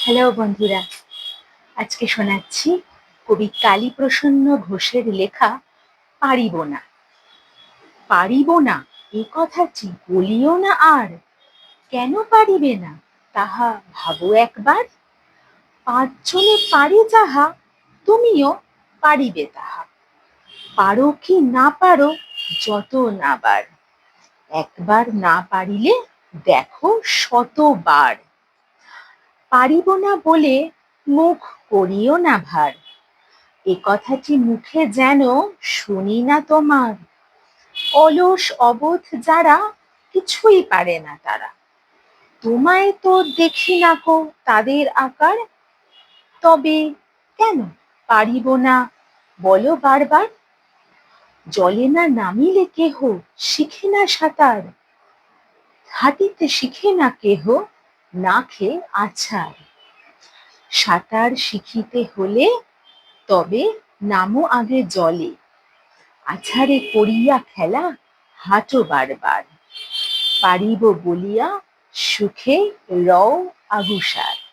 Hello বন্ধুরা, আজকে শোনাচ্ছি কবি কালীপ্রসন্ন ঘোষের লেখা পারিব না। পারিব না, এ কথাটি বলিও না আর? কেন পারিবে না, তাহা ভাবো একবার। পাঁচজনে পারি যাহা, তুমিও পারিবে তাহা। পারো কি না পারো, যত নাবার একবার না পারিলে দেখো শতবার। পারিব না বলে মুখ করিও না ভার। এ কথাটি মুখে যেন শুনি না তোমার। অলস অবোধ যারা কিছুই পারে না তারা। তোমায় তো দেখি না কো তাদের আকার। তবে কেন পারিব না বলো বারবার। জলে না নামিলে কেহ শিখে না সাঁতার। হাঁটিতে শিখে না কেহ না খেয়ে আছাড়। সাঁতার শিখিতে হলে তবে নামো আগে জলে। আছাড়ে করিয়া খেলা হাঁটো বারবার। পারিব বলিয়া সুখে রও আগুসার।